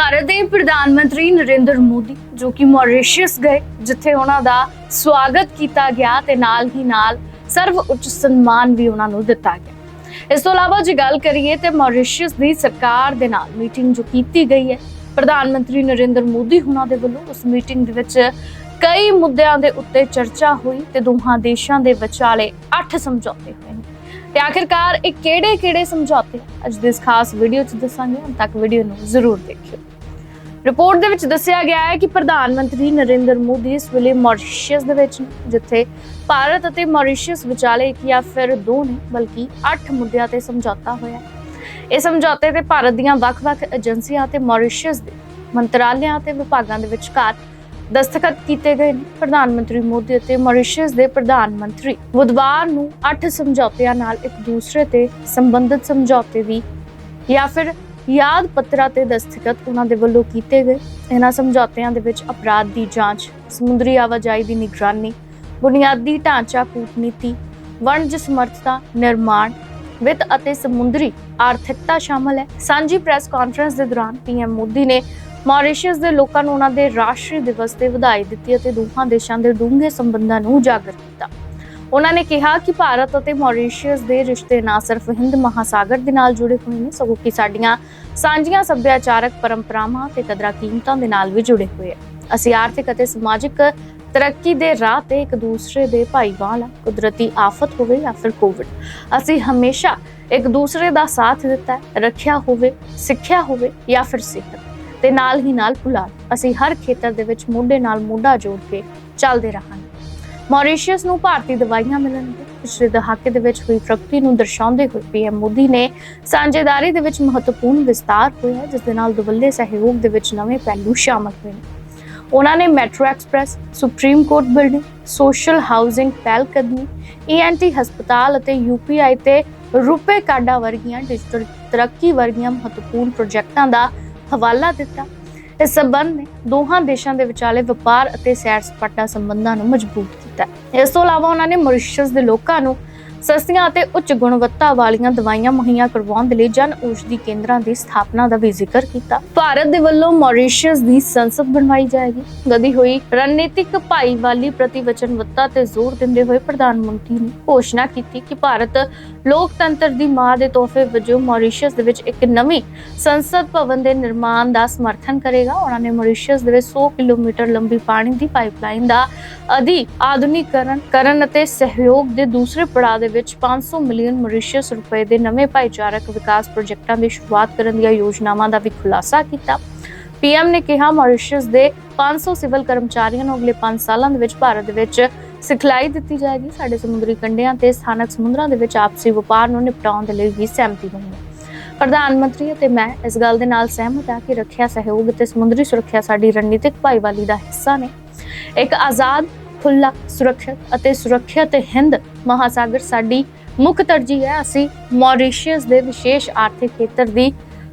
ਭਾਰਤ ਦੇ ਪ੍ਰਧਾਨ ਮੰਤਰੀ ਨਰਿੰਦਰ ਮੋਦੀ, ਜੋ ਕਿ ਮੌਰੀਸ਼ੀਅਸ ਗਏ, ਜਿੱਥੇ ਉਹਨਾਂ ਦਾ ਸਵਾਗਤ ਕੀਤਾ ਗਿਆ ਤੇ ਨਾਲ ਹੀ ਨਾਲ ਸਰਵ ਉੱਚ ਸਨਮਾਨ ਵੀ ਉਹਨਾਂ ਨੂੰ ਦਿੱਤਾ ਗਿਆ। ਇਸ ਤੋਂ ਇਲਾਵਾ ਜੇ ਗੱਲ ਕਰੀਏ ਤੇ ਮੌਰੀਸ਼ੀਅਸ ਦੀ ਸਰਕਾਰ ਦੇ ਨਾਲ ਮੀਟਿੰਗ ਜੋ ਕੀਤੀ ਗਈ ਹੈ, ਪ੍ਰਧਾਨ ਮੰਤਰੀ ਨਰਿੰਦਰ ਮੋਦੀ ਹੁਣਾਂ ਦੇ ਵੱਲੋਂ ਉਸ ਮੀਟਿੰਗ ਦੇ ਵਿੱਚ ਕਈ ਮੁੱਦਿਆਂ ਦੇ ਉੱਤੇ ਚਰਚਾ ਹੋਈ ਤੇ ਦੋਹਾਂ ਦੇਸ਼ਾਂ ਦੇ ਵਿਚਾਲੇ 8 ਸਮਝੌਤੇ ਹੋਏ ਨੇ। ਤੇ ਆਖਿਰਕਾਰ ਇਹ ਕਿਹੜੇ-ਕਿਹੜੇ ਸਮਝੌਤੇ? ਅੱਜ ਦੇ ਇਸ ਖਾਸ ਵੀਡੀਓ 'ਚ ਦੱਸਾਂਗੇ ਅੰਤ ਤੱਕ ਵੀਡੀਓ ਨੂੰ ਜ਼ਰੂਰ ਦੇਖਿਓ। ਰਿਪੋਰਟ ਦੇ ਵਿੱਚ ਦੱਸਿਆ ਗਿਆ ਹੈ ਕਿ ਪ੍ਰਧਾਨ ਮੰਤਰੀ ਨਰਿੰਦਰ ਮੋਦੀ ਇਸ ਵੇਲੇ ਮੌਰੀਸ਼ੀਅਸ ਦੇ ਵਿੱਚ ਜਿੱਥੇ ਭਾਰਤ ਅਤੇ ਮੌਰੀਸ਼ੀਅਸ ਵਿਚਾਲੇ ਇੱਕ ਜਾਂ ਫਿਰ ਦੋ ਨਹੀਂ ਬਲਕਿ 8 ਮੁੱਦਿਆਂ ਤੇ ਸਮਝੌਤਾ ਹੋਇਆ ਇਹ ਸਮਝੌਤੇ ਤੇ ਭਾਰਤ ਦੀਆਂ ਵੱਖ-ਵੱਖ ਏਜੰਸੀਆਂ ਅਤੇ ਮੌਰੀਸ਼ੀਅਸ ਦੇ ਮੰਤਰਾਲਿਆਂ ਅਤੇ ਵਿਭਾਗਾਂ ਦੇ ਵਿਚਕਾਰ ਦਸਤਖਤ ਕੀਤੇ ਗਏ ਨੇ ਪ੍ਰਧਾਨ ਮੰਤਰੀ ਮੋਦੀ ਅਤੇ ਮੌਰੀਸ਼ੀਅਸ ਦੇ ਪ੍ਰਧਾਨ ਮੰਤਰੀ। ਬੁੱਧਵਾਰ ਨੂੰ 8 ਸਮਝੌਤਿਆਂ ਨਾਲ ਇੱਕ ਦੂਸਰੇ ਤੇ ਸੰਬੰਧਿਤ ਸਮਝੌਤੇ ਵੀ ਜਾਂ ਫਿਰ ਯਾਦ ਪੱਤਰਾਂ ਤੇ ਦਸਤਖਤ ਉਹਨਾਂ ਦੇ ਵੱਲੋਂ ਕੀਤੇ ਗਏ। ਇਹਨਾਂ ਸਮਝੌਤਿਆਂ ਦੇ ਵਿੱਚ ਅਪਰਾਧ ਦੀ ਜਾਂਚ, ਸਮੁੰਦਰੀ ਆਵਾਜਾਈ ਦੀ ਨਿਗਰਾਨੀ, ਬੁਨਿਆਦੀ ਢਾਂਚਾ, ਕੂਟਨੀਤੀ, ਵਣਜ ਸਮਰਥਤਾ, ਨਿਰਮਾਣ, ਵਿੱਤ ਅਤੇ ਸਮੁੰਦਰੀ ਆਰਥਿਕਤਾ ਸ਼ਾਮਲ ਹੈ। ਸਾਂਝੀ ਪ੍ਰੈਸ ਕਾਨਫਰੰਸ ਦੇ ਦੌਰਾਨ ਪੀਐਮ ਮੋਦੀ ਨੇ ਮੌਰੀਸ਼ੀਅਸ ਦੇ ਲੋਕਾਂ ਨੂੰ ਉਹਨਾਂ ਦੇ ਰਾਸ਼ਟਰੀ ਦਿਵਸ ਤੇ ਵਧਾਈ ਦਿੱਤੀ ਅਤੇ ਦੋਹਾਂ ਦੇਸ਼ਾਂ ਦੇ ਡੂੰਘੇ ਸੰਬੰਧਾਂ ਨੂੰ ਉਜਾਗਰ ਕੀਤਾ। ਉਹਨਾਂ ਨੇ ਕਿਹਾ ਕਿ ਭਾਰਤ ਅਤੇ ਮੌਰੀਸ਼ੀਅਸ ਦੇ ਰਿਸ਼ਤੇ ਨਾ ਸਿਰਫ ਹਿੰਦ ਮਹਾਸਾਗਰ ਦੇ ਨਾਲ ਜੁੜੇ ਹੋਏ ਨੇ, ਸਗੋਂ ਕਿ ਸਾਡੀਆਂ ਸਾਂਝੀਆਂ ਸੱਭਿਆਚਾਰਕ ਪਰੰਪਰਾਵਾਂ ਤੇ ਕਦਰਾਂ ਕੀਮਤਾਂ ਦੇ ਨਾਲ ਵੀ ਜੁੜੇ ਹੋਏ ਆ। ਅਸੀਂ ਆਰਥਿਕ ਅਤੇ ਸਮਾਜਿਕ ਤਰੱਕੀ ਦੇ ਰਾਹ ਤੇ ਇੱਕ ਦੂਸਰੇ ਦੇ ਭਾਈਵਾਲ ਆ, ਕੁਦਰਤੀ ਆਫਤ ਹੋਵੇ ਜਾਂ ਫਿਰ ਕੋਵਿਡ ਅਸੀਂ ਹਮੇਸ਼ਾ ਇੱਕ ਦੂਸਰੇ ਦਾ ਸਾਥ ਦਿੱਤਾ ਰੱਖਿਆ ਹੋਵੇ, ਸਿੱਖਿਆ ਹੋਵੇ ਜਾਂ ਫਿਰ ਸਿਹਤ। ਤੇ ਨਾਲ ਹੀ ਨਾਲ ਪੁਲਾੜ। ਅਸੀਂ ਹਰ ਖੇਤਰ ਦੇ ਵਿੱਚ ਮੋਢੇ ਨਾਲ ਮੋਢਾ ਜੋੜ ਕੇ ਚੱਲਦੇ ਰਹਾਂਗੇ। ਮੌਰੀਸ਼ੀਅਸ ਨੂੰ ਭਾਰਤੀ ਦਵਾਈਆਂ ਮਿਲਣਗੀਆਂ। ਪਿਛਲੇ ਦਹਾਕੇ ਦੇ ਵਿੱਚ ਹੋਈ ਪ੍ਰਗਤੀ ਨੂੰ ਦਰਸਾਉਂਦੇ ਹੋਏ ਪੀਐਮ ਮੋਦੀ ਨੇ ਸਾਂਝੇਦਾਰੀ ਦੇ ਵਿੱਚ ਮਹੱਤਵਪੂਰਨ ਵਿਸਤਾਰ ਹੋਇਆ, ਜਿਸ ਦੇ ਨਾਲ ਦੁਵੱਲੇ ਸਹਿਯੋਗ ਦੇ ਵਿੱਚ ਨਵੇਂ ਪਹਿਲੂ ਸ਼ਾਮਲ ਹੋਏ ਨੇ। ਉਹਨਾਂ ਨੇ metro express, supreme court building, social housing ਪਹਿਲਕਦਮੀ ਈਐਨਟੀ ਹਸਪਤਾਲ ਅਤੇ ਯੂਪੀਆਈ ਤੇ ਰੁਪਏ ਕਾਰਡਾਂ ਵਰਗੀਆਂ ਡਿਜੀਟਲ ਤਰੱਕੀ ਵਰਗੀਆਂ ਮਹੱਤਵਪੂਰਨ ਪ੍ਰੋਜੈਕਟਾਂ ਦਾ ਹਵਾਲਾ ਦਿੱਤਾ। ਇਸ ਸਬੰਧ ਨੇ ਦੋਹਾਂ ਦੇਸ਼ਾਂ ਦੇ ਵਿਚਾਲੇ ਵਪਾਰ ਅਤੇ ਸੈਰ ਸਪਾਟਾ ਸੰਬੰਧਾਂ ਨੂੰ ਮਜ਼ਬੂਤ ਕੀਤਾ। ਇਸ ਤੋਂ ਇਲਾਵਾ ਉਹਨਾਂ ਨੇ ਮੌਰੀਸ਼ੀਅਸ ਦੇ ਲੋਕਾਂ ਨੂੰ ਸਸਤੀਆਂ ਅਤੇ ਉੱਚ ਗੁਣਵੱਤਾ ਵਾਲੀਆਂ ਦਵਾਈਆਂ ਮੁਹੱਈਆ ਕਰਵਾਉਣ ਦੇ ਲਈ ਜਨ ਔਸ਼ਧੀ ਕੇਂਦਰਾਂ ਦੀ ਸਥਾਪਨਾ ਦਾ ਵੀ ਜ਼ਿਕਰ ਕੀਤਾ। ਭਾਰਤ ਦੇ ਵੱਲੋਂ ਮੌਰੀਸ਼ੀਅਸ ਦੀ ਸੰਸਦ ਬਣਵਾਈ ਜਾਏਗੀ। ਵਧੀ ਹੋਈ ਰਣਨੀਤਿਕ ਭਾਈਵਾਲੀ ਪ੍ਰਤੀ ਵਚਨਬੱਧਤਾ ਤੇ ਜ਼ੋਰ ਦਿੰਦੇ ਹੋਏ ਪ੍ਰਧਾਨ ਮੰਤਰੀ ਨੇ ਘੋਸ਼ਣਾ ਕੀਤੀ ਕਿ ਭਾਰਤ ਲੋਕਤੰਤਰ ਦੀ ਮਾਂ ਦੇ ਤੋਹਫੇ ਵਜੋਂ ਮੌਰੀਸ਼ੀਅਸ ਦੇ ਵਿੱਚ ਇੱਕ ਨਵੀਂ ਸੰਸਦ ਭਵਨ ਦੇ ਨਿਰਮਾਣ ਦਾ ਸਮਰਥਨ ਕਰੇਗਾ। ਉਹਨਾਂ ਨੇ ਮੌਰੀਸ਼ੀਅਸ ਦੇ ਵਿੱਚ 100 ਕਿਲੋਮੀਟਰ ਲੰਬੀ ਪਾਣੀ ਦੀ ਪਾਈਪਲਾਈਨ ਦਾ ਅਧੀ ਆਧੁਨਿਕਰਨ ਕਰਨ ਅਤੇ ਸਹਿਯੋਗ ਦੇ ਦੂਸਰੇ ਪੜਾਅ ਦੇ ਵਿੱਚ 500 ਮਿਲੀਅਨ ਮੌਰੀਸ਼ੀਅਸ ਰੁਪਏ ਦੇ ਨਵੇਂ ਭਾਈਚਾਰਕ ਵਿਕਾਸ ਪ੍ਰੋਜੈਕਟਾਂ ਦੀ ਸ਼ੁਰੂਆਤ ਕਰਨ ਦੀਆਂ ਯੋਜਨਾਵਾਂ ਦਾ ਵੀ ਖੁਲਾਸਾ ਕੀਤਾ। ਪੀਐਮ ਨੇ ਕਿਹਾ, ਮੌਰੀਸ਼ੀਅਸ ਦੇ 500 ਸਿਵਲ ਕਰਮਚਾਰੀਆਂ ਨੂੰ ਅਗਲੇ 5 ਸਾਲਾਂ ਦੇ ਵਿੱਚ ਭਾਰਤ ਦੇ ਵਿੱਚ ਸਿਖਲਾਈ ਦਿੱਤੀ ਜਾਏਗੀ। ਸਾਡੇ ਸਮੁੰਦਰੀ ਕੰਢਿਆਂ ਤੇ ਸਥਾਨਕ ਸਮੁੰਦਰਾਂ ਦੇ ਵਿੱਚ ਆਪਸੀ ਵਪਾਰ ਨੂੰ ਨਿਪਟਾਉਣ ਦੇ ਲਈ ਵੀ ਸਹਿਮਤੀ ਬਣੀ ਹੈ। ਪ੍ਰਧਾਨ ਮੰਤਰੀ ਅਤੇ ਮੈਂ ਇਸ ਗੱਲ ਦੇ ਨਾਲ ਸਹਿਮਤ ਹਾਂ ਕਿ ਰੱਖਿਆ ਸਹਿਯੋਗ ਅਤੇ ਸਮੁੰਦਰੀ ਸੁਰੱਖਿਆ ਸਾਡੀ ਰਣਨੀਤਿਕ ਭਾਈਵਾਲੀ ਦਾ ਹਿੱਸਾ ਨੇ। ਇੱਕ ਆਜ਼ਾਦ ਖੁੱਲਾ ਸੁਰੱਖਿਅਤ ਅਤੇ ਸੁਰੱਖਿਅਤ ਹਿੰਦ ਮਹਾਸਾਗਰ ਸਾਡੀ ਮੁੱਖ ਤਰਜੀਹ ਹੈ। ਅਸੀਂ ਮੌਰੀਸ਼ੀਅਸ ਦੇ ਵਿਸ਼ੇਸ਼ ਆਰਥਿਕ ਖੇਤਰ ਦੀ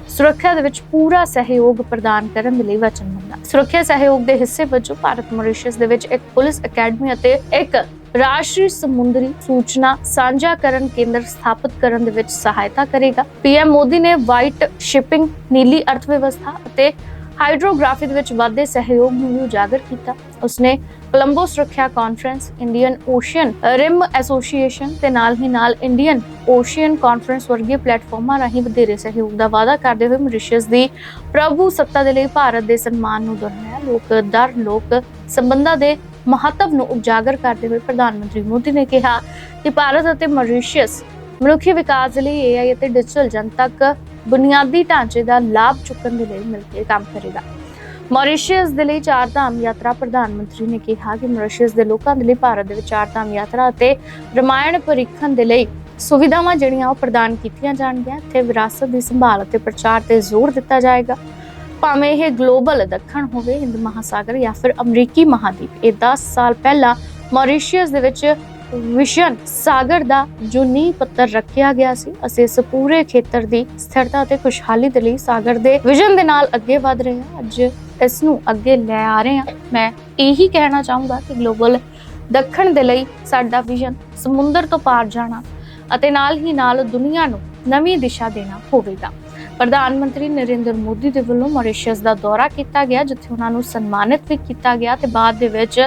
ਸੁਰੱਖਿਆ ਦੇ ਵਿੱਚ ਪੂਰਾ ਸਹਿਯੋਗ ਪ੍ਰਦਾਨ ਕਰਨ ਦੇ ਲਈ ਵਚਨਬੱਧ ਹਾਂ। ਸੁਰੱਖਿਆ ਸਹਿਯੋਗ ਦੇ ਹਿੱਸੇ ਵਜੋਂ ਭਾਰਤ ਮੌਰੀਸ਼ੀਅਸ ਦੇ ਵਿੱਚ ਇੱਕ ਪੁਲਿਸ ਅਕੈਡਮੀ ਅਤੇ ਇੱਕ ਰਾਸ਼ਟਰੀ ਸਮੁੰਦਰੀ ਸੂਚਨਾ ਸਾਂਝਾਕਰਨ ਕੇਂਦਰ ਸਥਾਪਿਤ ਕਰਨ ਦੇ ਵਿੱਚ ਸਹਾਇਤਾ ਕਰੇਗਾ। ਪੀਐਮ ਮੋਦੀ ਨੇ ਵਾਈਟ ਸ਼ਿਪਿੰਗ, ਨੀਲੀ ਅਰਥ ਵਿਵਸਥਾ ਅਤੇ ਹਾਈਡਰੋਗ੍ਰਾਫੀ ਦੇ ਵਿੱਚ ਵਾਧੇ ਸਹਿਯੋਗ ਨੂੰ ਵੀ ਉਜਾਗਰ ਕੀਤਾ। ਉਸਨੇ ਕੋਲੰਬੋ ਸੁਰੱਖਿਆ conference Indian Ocean Rim Association ਤੇ ਨਾਲ ਹੀ ਨਾਲ ਇੰਡੀਅਨ ਓਸ਼ੀਅਨ ਕਾਨਫਰੰਸ ਵਰਗੇ ਪਲੇਟਫਾਰਮਾਂ ਰਾਹੀਂ ਵਧੇਰੇ ਸਹਿਯੋਗ ਦਾ ਵਾਅਦਾ ਕਰਦੇ ਹੋਏ ਮੌਰੀਸ਼ੀਅਸ ਦੀ ਪ੍ਰਭੂ ਸੱਤਾ ਦੇ ਲਈ ਭਾਰਤ ਦੇ ਸਨਮਾਨ ਨੂੰ ਦੁਹਰਾਇਆ। ਲੋਕ ਦਰ, ਲੋਕ ਸੰਬੰਧਾਂ ਦੇ ਮਹੱਤਵ ਨੂੰ ਉਜਾਗਰ ਕਰਦੇ ਹੋਏ ਪ੍ਰਧਾਨ ਮੰਤਰੀ ਮੋਦੀ ਨੇ ਕਿਹਾ ਕਿ ਭਾਰਤ ਅਤੇ ਮੌਰੀਸ਼ੀਅਸ ਮਨੁੱਖੀ ਵਿਕਾਸ ਦੇ ਲਈ AI ਅਤੇ ਡਿਜੀਟਲ ਜਨਤਕ ਬੁਨਿਆਦੀ ਢਾਂਚੇ ਦਾ ਲਾਭ ਚੁੱਕਣ ਦੇ ਲਈ ਮਿਲ ਕੇ ਕੰਮ ਕਰੇਗਾ। ਮੌਰੀਸ਼ੀਅਸ ਦੇ ਲਈ ਚਾਰ ਧਾਮ ਯਾਤਰਾ ਪ੍ਰਧਾਨ ਮੰਤਰੀ ਨੇ ਕਿਹਾ ਕਿ ਮੌਰੀਸ਼ੀਅਸ ਦੇ ਲੋਕਾਂ ਦੇ ਲਈ ਭਾਰਤ ਦੇ ਵਿੱਚ ਚਾਰ ਧਾਮ ਯਾਤਰਾ ਅਤੇ ਰਮਾਇਣ ਪਰੀਖਣ ਦੇ ਲਈ ਸੁਵਿਧਾਵਾਂ ਜਿਹੜੀਆਂ ਉਹ ਪ੍ਰਦਾਨ ਕੀਤੀਆਂ ਜਾਣਗੀਆਂ। ਇੱਥੇ ਵਿਰਾਸਤ ਦੀ ਸੰਭਾਲ ਅਤੇ ਪ੍ਰਚਾਰ ਤੇ ਜ਼ੋਰ ਦਿੱਤਾ ਜਾਏਗਾ। ਭਾਵੇਂ ਇਹ ਗਲੋਬਲ ਦੱਖਣ ਹੋਵੇ, ਹਿੰਦ ਮਹਾਸਾਗਰ ਜਾਂ ਫਿਰ ਅਮਰੀਕੀ ਮਹਾਦੀਪ, ਇਹ 10 ਸਾਲ ਪਹਿਲਾਂ ਮੌਰੀਸ਼ੀਅਸ ਦੇ ਵਿੱਚ ਵਿਸ਼ਨ ਸਾਗਰ ਦਾ ਜੋ ਨੀਂਹ ਪੱਤਰ ਰੱਖਿਆ ਗਿਆ ਸੀ, ਅਸੀਂ ਇਸ ਪੂਰੇ ਖੇਤਰ ਦੀ ਸਥਿਰਤਾ ਅਤੇ ਖੁਸ਼ਹਾਲੀ ਦੇ ਲਈ ਸਾਗਰ ਦੇ ਵਿਜ਼ਨ ਦੇ ਨਾਲ ਅੱਗੇ ਵਧ ਰਹੇ ਹਾਂ। ਅੱਜ ਇਸ ਨੂੰ ਅੱਗੇ ਲੈ ਆ ਰਹੇ ਹਾਂ। ਮੈਂ ਇਹੀ ਕਹਿਣਾ ਚਾਹੂੰਗਾ ਕਿ ਗਲੋਬਲ ਦੱਖਣ ਦੇ ਲਈ ਸਾਡਾ ਵਿਜ਼ਨ ਸਮੁੰਦਰ ਤੋਂ ਪਾਰ ਜਾਣਾ ਅਤੇ ਨਾਲ ਹੀ ਨਾਲ ਦੁਨੀਆ ਨੂੰ ਨਵੀਂ ਦਿਸ਼ਾ ਦੇਣਾ ਹੋਵੇਗਾ। ਪ੍ਰਧਾਨ ਮੰਤਰੀ ਨਰਿੰਦਰ ਮੋਦੀ ਦੇ ਵੱਲੋਂ ਮੌਰੀਸ਼ੀਅਸ ਦਾ ਦੌਰਾ ਕੀਤਾ ਗਿਆ, ਜਿੱਥੇ ਉਹਨਾਂ ਨੂੰ ਸਨਮਾਨਿਤ ਵੀ ਕੀਤਾ ਗਿਆ ਤੇ ਬਾਅਦ ਦੇ ਵਿੱਚ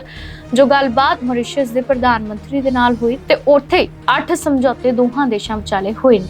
ਜੋ ਗੱਲਬਾਤ ਮੌਰੀਸ਼ੀਅਸ ਦੇ ਪ੍ਰਧਾਨ ਮੰਤਰੀ ਦੇ ਨਾਲ ਹੋਈ ਤੇ ਉੱਥੇ 8 ਸਮਝੌਤੇ ਦੋਹਾਂ ਦੇਸ਼ਾਂ ਵਿਚਾਲੇ ਹੋਏ ਨੇ।